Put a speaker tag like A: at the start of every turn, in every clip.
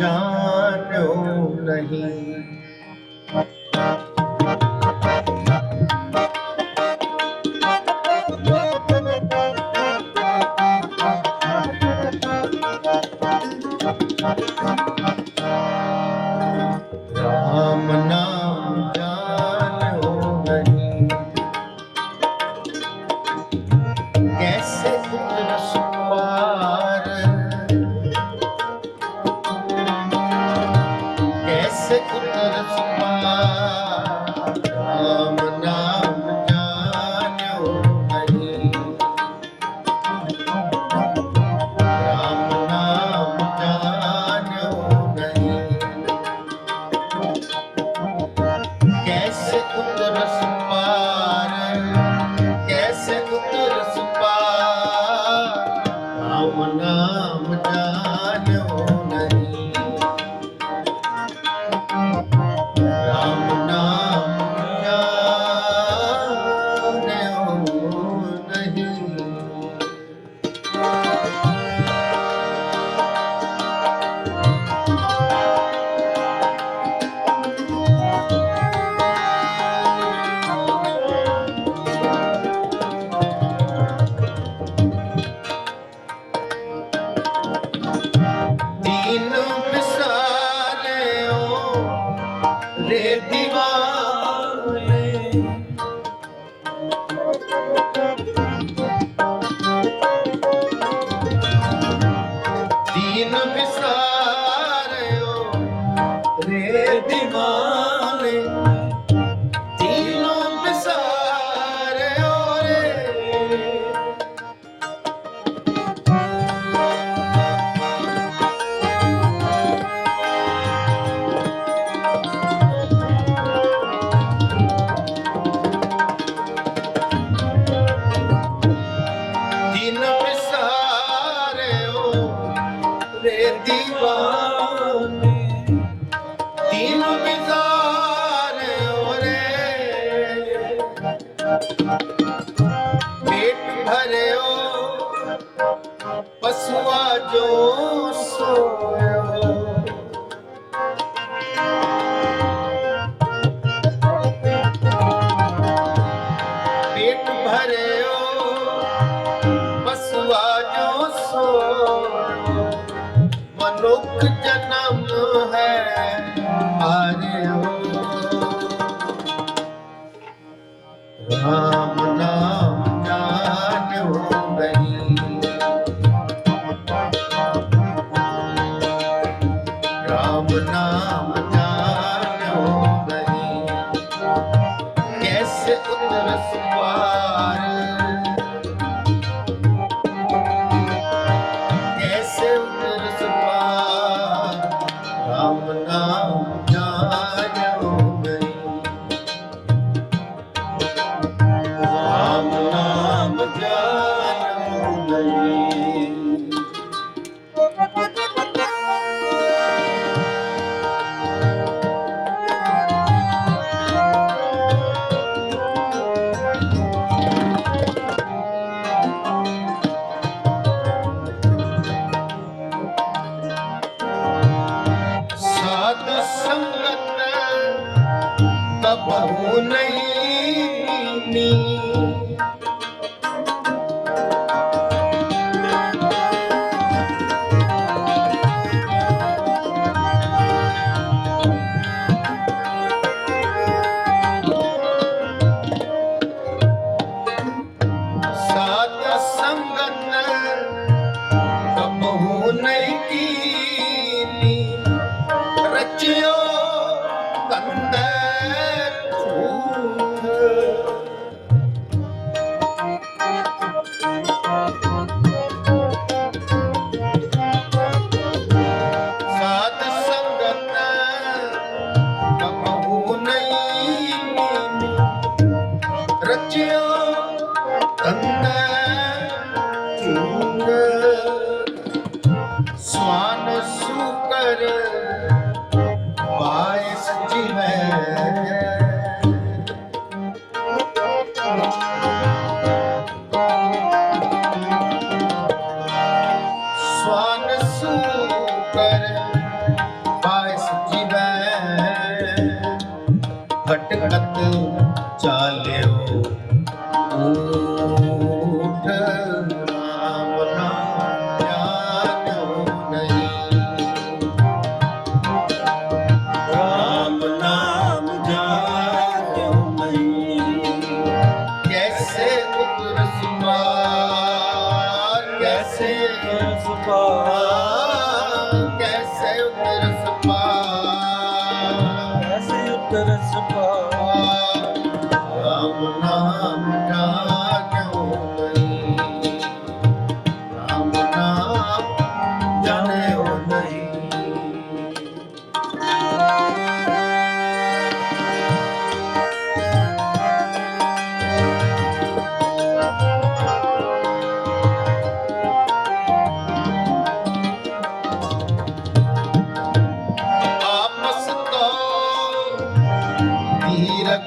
A: જાણ્યો નહીં. Jeová.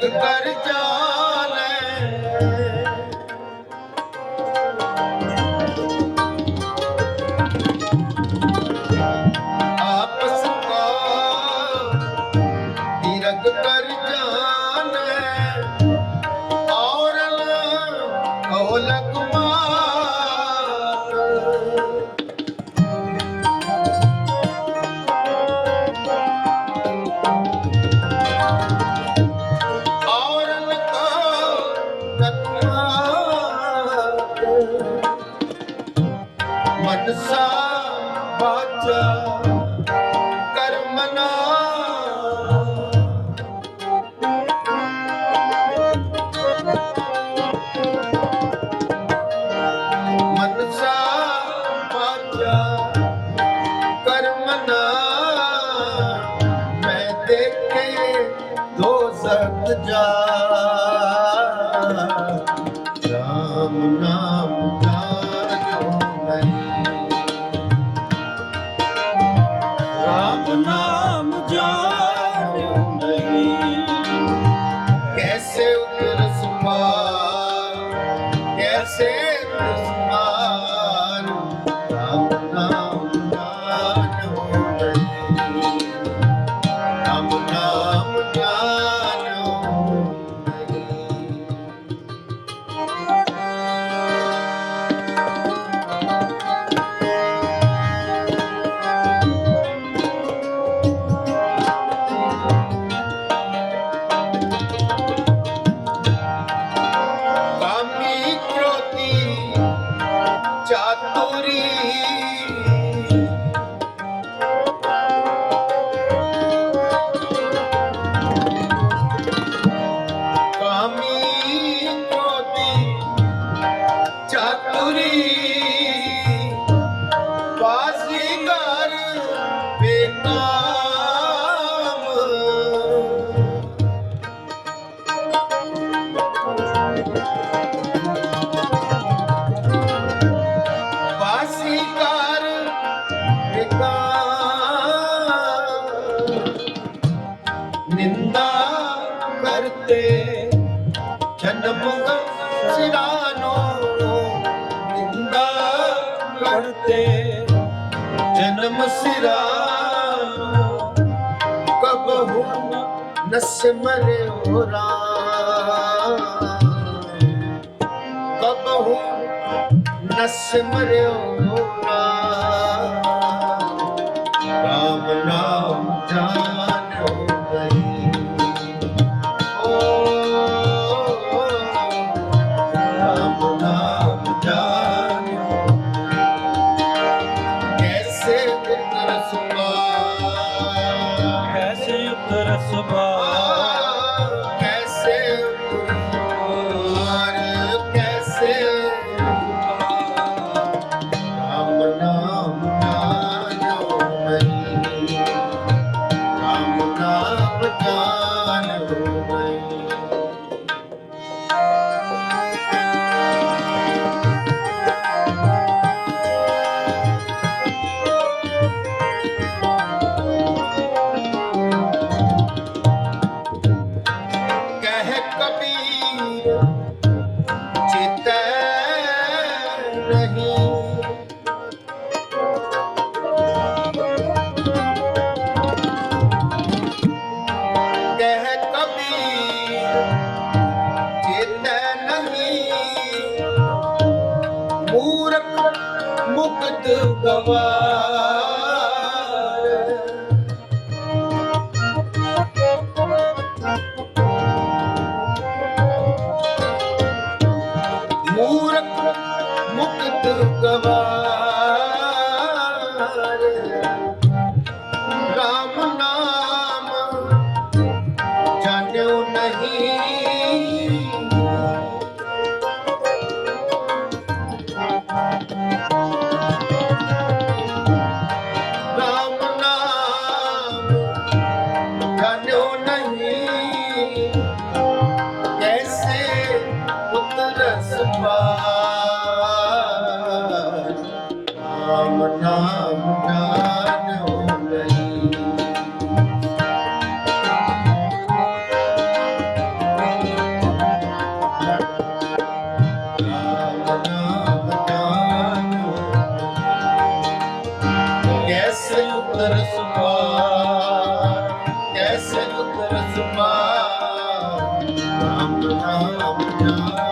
A: ਜਗ ਕਰ ਜਾਣੈ। ਆਪਸ ਕਾ ਦੀਰਗ ਕਰ ਜਾਣੈ। ਔਰਨ ਕੋ ਲਕਮਾ ਸਿਰਾ ਕਬਹੁ ਨਸਮਰ ਹੋਰਾ ਕਬਹੁ ਨਸਮਰ ਹੋਰਾ
B: ਸੁਭਾ
A: ਗਵਾਰ ਮੂਰਖ ਮੁਕਤ कैसे उतरस पार राम नाम जान कैसे उतर सुपार Ram Ram Ram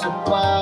A: Supply.